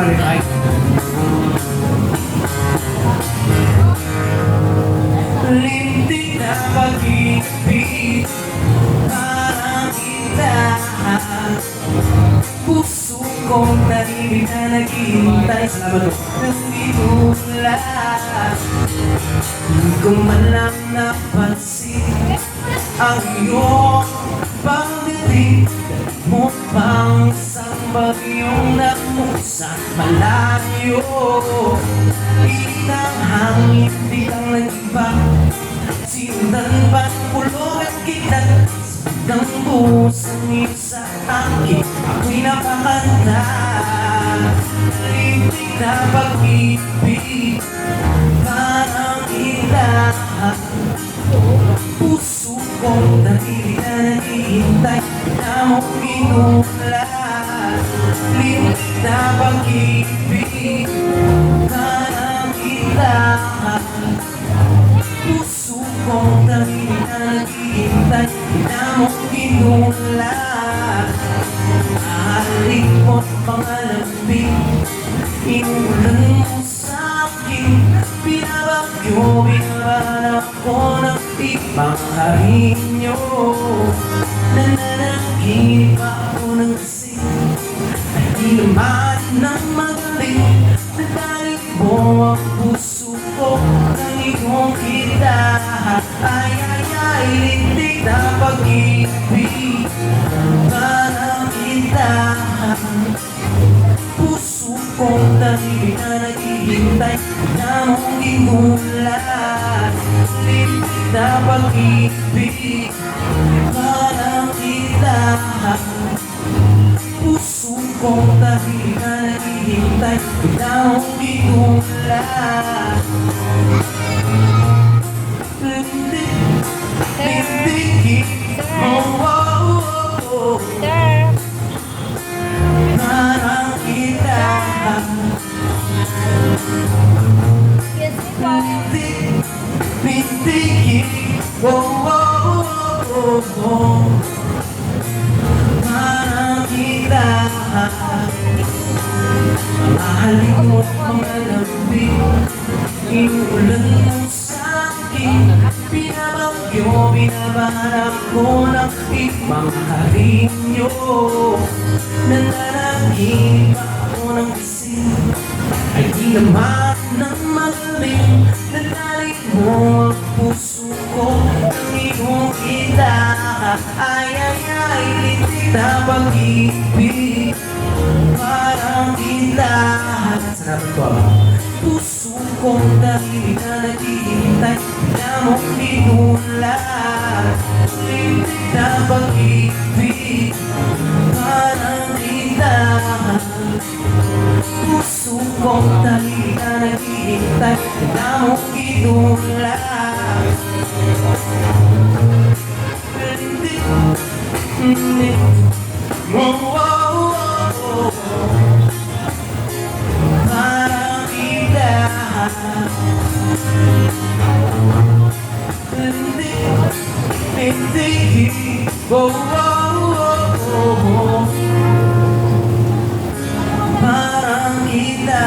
Lintik na pag-ibig Parang indahan Puso kong nanibig na naghihintay Nandito lahat Hindi ko man lang napansin Ang iyong pagdating Mo pang bagyong nakusa malayo? Pilit ang hangin, bilang nag-iba Sinundan pa ng pulong at kita Ng buhos ang iyong sa akin Ako'y napakanta Limpig na pag-ibig Parang ilahan Puso kong dahil na naghihintay Na mong inulan Limpig na pag-ibig Parang ilahan Puso kong dahil na naghihintay Na mong inulan Ahalik mo't mga lambing Inulan mo sa akin Pinabagyo, binabanap ko ng ibang harinyo Nananaginip ako ng Naman ng magaling Nagdalit mo ang puso ko Ng iyong kita. Ay ay ay, lintik na pag-ibig. Parang kita Puso kong dahil na naghihintay Na mong inulan Lintik na pag-ibig. Parang kita Kong dahil na naghihintay Na mong inulan Lintik, lintik Oh, oh, oh, oh Sir, Parang kita. Lintik, lintik Oh, oh, oh, oh, oh Parang kita Mo mga lambing Inulan mo sa akin. Pinabagyo, binabanap ko ng ibang harinyo Nananaginip ako ng gising Ay ang puso ko. Ng iyong kita. Ay ay ay, litik na pag-ibig Parang ilahan Salamat po Puso kong dahil na naghihintay Na mong inulan Litik na pag-ibig Parang ilahan Puso kong dahil na naghihintay Na mong inulan Hindi, Oh, oh, oh, oh, oh. Parang kita